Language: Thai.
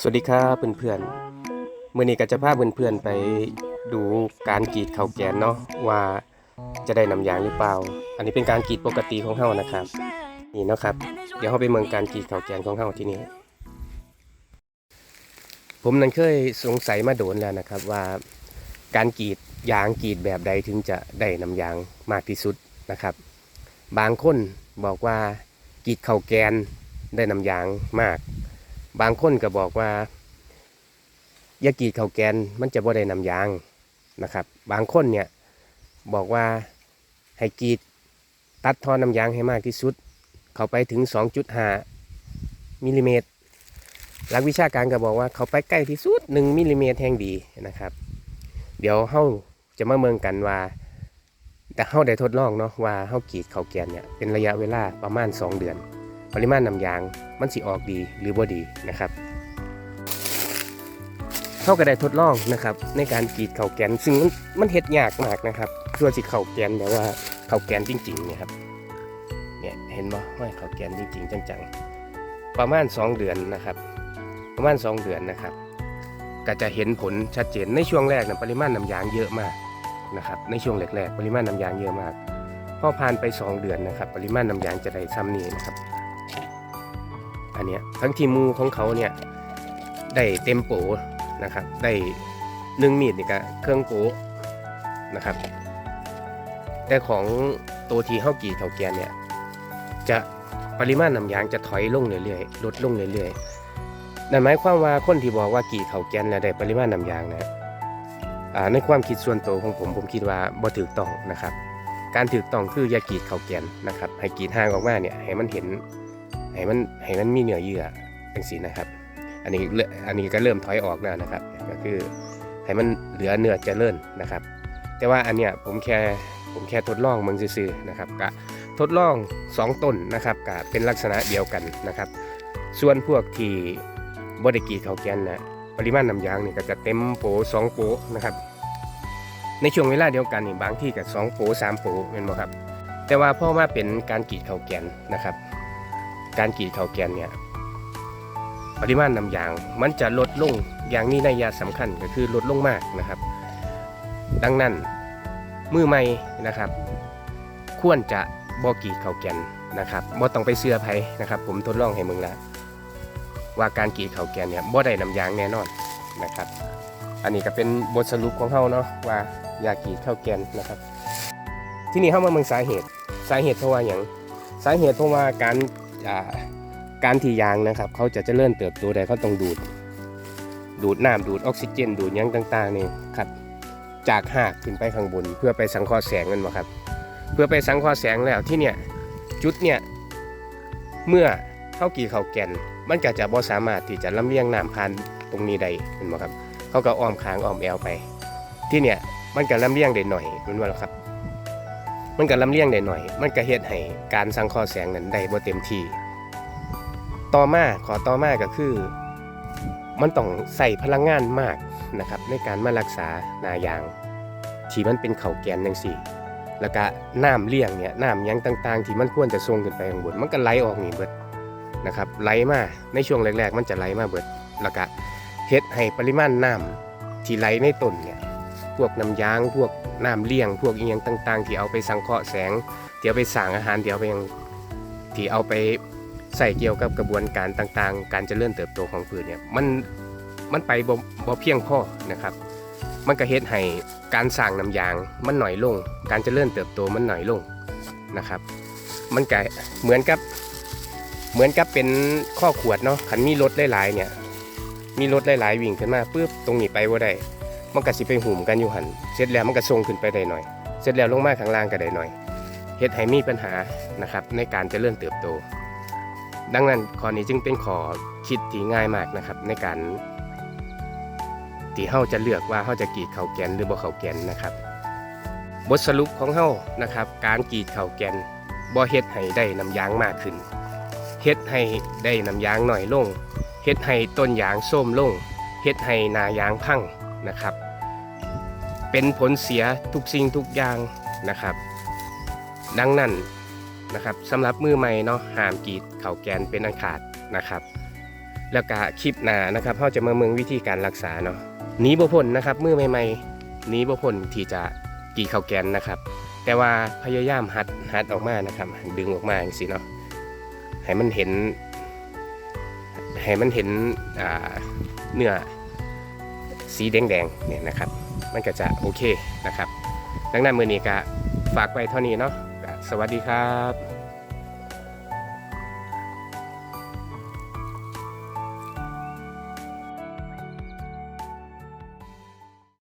สวัสดีครับเพื่อนๆมื่อนี้ก็จะพาเพื่อนๆไปดูการกรีดข้าวแกนเนาะว่าจะได้น้ำยางหรือเปล่า อันนี้เป็นการกรีดปกติของเฮานะครับ นี่เนาะครับ เดี๋ยวเราไปเมืองการกรีดข้าวแกนของเฮาที่นี่ผมนั้นเคยสงสัยมาโดนแล้วนะครับว่าการกรีดยางกรีดแบบใดถึงจะได้น้ำยางมากที่สุดนะครับ บางคนบอกว่ากรีดข้าวแกนได้น้ำยางมาก บางคนก็บอกว่ายากรีดข้าวแกนมันจะบ่ได้น้ำยางนะครับ บางคนเนี่ยบอกว่าให้กรีดตัดทอนน้ำยางให้มากที่สุด เข้าไปถึง 2.5มิลลิเมตรหลักวิชาการก็บอกว่าเขาไปใกล้ที่สุด 1มิลลิเมตรแห่งดีนะครับ เดี๋ยวเฮาจะมาเมืองกันว่า แต่เฮาได้ทดลองเนาะว่าเฮากีดเขาแกนเนี่ยเป็นระยะเวลาประมาณ 2 เดือน ปริมาณน้ำยางมันสิออกดีหรือบ่ดีนะครับเขาก็ได้ทดลองนะครับในการกรีดเข่าแกนซึ่งมันเฮ็ดยากมากนะครับตัวสิเข่าแกนแบบว่าเข่าแกนจริงๆเนี่ยครับเนี่ยเห็นบ่ว่าเข่าแกนจริงๆจังๆ ประมาณ 2 เดือนนะครับ ประมาณ 2 เดือนนะครับ ก็จะเห็นผลชัดเจนในช่วงแรกนะปริมาณน้ำยางเยอะมากนะครับในช่วงแรกๆปริมาณน้ำยางเยอะมากพอผ่านไป 2 เดือนนะครับ ปริมาณน้ำยางจะได้ซ้ำนี้นะครับ อันเนี้ยทั้งทีมมูของเขาเนี่ยได้เต็มโปนะครับได้หนึ่งมีดนี่ก็เครื่องโปนะครับแต่ของตัวทีเฮากีเท่าแกนเนี่ยจะปริมาณน้ำยางจะถอยลงเรื่อยๆลดลงเรื่อยๆนั่นหมายความว่าคนที่บอกว่ากี่เท่าแกนแล้วได้ปริมาณน้ำยางนะในความคิดส่วนตัวของผมผมคิดว่าบ่ถูกต้องนะครับ การถูกต้องคืออย่ากรีดเข่าแกนนะครับให้กรีดห่างออกมาเนี่ยให้มันเห็น ให้มันให้มันมีเนื้อเยื่อเป็นสีนะครับ อันนี้อันนี้ก็เริ่มถอยออกแล้วนะครับ ก็คือให้มันเหลือเนื้อเจริญนะครับ แต่ว่าอันเนี้ยผมแค่ผมแค่ทดลองมึงซื่อๆนะครับกะทดลอง 2ต้นนะครับกะเป็นลักษณะเดียวกันนะครับ ส่วนพวกที่บไดกรีดเขาวแกนนะปริมาณน้ำยางนี่ก็จะเต็มโปสองโปนะครับในช่วงเวลาเดียวกันนี่บางที่กับสองโปสามโปเป็นบ่ครับ แต่ว่าพ่อมาเป็นการกีดเขาวแกนนะครับ การกรีดข้าวแกนเนี่ยปริมาณน้ำยางมันจะลดลงอย่างนี้ในยยะสำคัญก็คือลดลงมากนะครับ ดังนั้นมือใหม่นะครับ ควรจะบอกรีดข้าวแกนนะครับบ่ต้องไปเสื้อไผนะครับ ผมทดลองให้มึงแล้วว่าการกรีดข้าวแกนเนี่ยบ่ได้น้ำยางแน่นอนนะครับ อันนี้ก็เป็นบทสรุปของเฮาเนาะว่ายากรีดข้าวแกนนะครับ ที่นี่เฮามาเมืองสาเหตุ สาเหตุเพราะว่าอย่างสาเหตุเพราะว่าการ การที่ยางนะครับ เขาจะเจริญเติบโตได้เขาต้องดูด ดูดน้ำดูดออกซิเจน ดูดยังต่างๆนี่ครับ จากหากขึ้นไปข้างบน เพื่อไปสังเคราะห์แสงนั่นบ่ครับ เพื่อไปสังเคราะห์แสงแล้วที่เนี่ยจุดเนี่ยเมื่อเข้ากี่เขาแก่น มันก็จะบ่สามารถที่จะลำเลียงน้ำผ่านตรงนี้ได้เห็นบ่ครับ เขาก็อ้อมค้างอ้อมแอวไป ที่เนี่ยมันก็ลำเลียงได้หน่อยแมันว่าล่ะครับ มันก็ลำเลียงได้หน่อย มันก็เฮ็ดให้การสังเคราะห์แสงนั้นได้บ่เต็มที่ ต่อมาขอต่อมาก็คือ มันต้องใส่พลังงานมากนะครับในการมารักษาหนายาง ที่มันเป็นเข่าแกนจังซี่ แล้วก็น้ำเลี้ยงเนี่ยน้ำยังต่าง ๆ ที่มันควรจะส่งขึ้นไปข้างบนมันก็ไหลออกนี่เบิดนะครับไหลมาในช่วงแรก ๆ มันจะไหลมาเบิดแล้วก็เฮ็ดให้ปริมาณน้ำที่ไหลในต้นเนี่ยพวกน้ำยางพวก น้ำเลี้ยงพวกอีหยังต่าง ๆ ที่เอาไปสังเคราะห์แสงที่เอาไปสร้างอาหารที่เอาไปยังที่เอาไปใส่เกี่ยวกับกระบวนการต่างๆ การเจริญเติบโตของพืชเนี่ยมันมันไปบ่บเพียงพอนะครับ มันก็เฮ็ดให้การสร้างน้ำยางมันหน่อยลง การเจริญเติบโตมันหน่อยลงนะครับ มันก็เหมือนกับเหมือนกับเป็นข้อขวดเนาะขันมีรถหลายๆเนี่ยมีรถหลายๆวิ่งขึ้นมาปุ๊บตรงนี้ไปว่าได้มันก็สิไปหุ่มกันอยู่หัน เสร็จแล้วมันก็ส่งขึ้นไปได้หน่อย เสร็จแล้วลงมาข้างล่างก็ได้หน่อยเฮ็ดให้มีปัญหานะครับในการจเจริญเติบโต ดังนั้นข้อนี้จึงเป็นข้อคิดที่ง่ายมากนะครับในการที่เฮาจะเลือกว่าเฮาจะกรีดเข่าแกนหรือบ่เข่าแกนนะครับ บทสรุปของเฮานะครับ การกรีดเข่าแกนบ่เฮ็ดให้ได้น้ำยางมากขึ้นเฮ็ดให้ได้น้ำยางหน่อยลงเฮ็ดให้ต้นยางส้มลงเฮ็ดให้นายางพังนะครับ เป็นผลเสียทุกสิ่งทุกอย่างนะครับ ดังนั้นนะครับสำหรับมือใหม่เนาะห้ามกีดเข่าแกนเป็นอันขาดนะครับ แล้วก็คลิปหน้านะครับเขาจะมาเมืองวิธีการรักษาเนาะหนีบ่พ้นนะครับมือใหม่ๆหนีบ่พ้นที่จะกีดข้าแกนนะครับ แต่ว่าพยายามหัดหัดออกมานะครับ ดึงออกมาอย่างสิเนาะให้มันเห็นให้มันเห็นอ่าเนื้อสีแดงๆเนี่ยนะครับ มันก็จะโอเคนะครับ ดังนั้นมือนี้ก็ฝากไว้เท่านี้เนาะสวัสดีครับ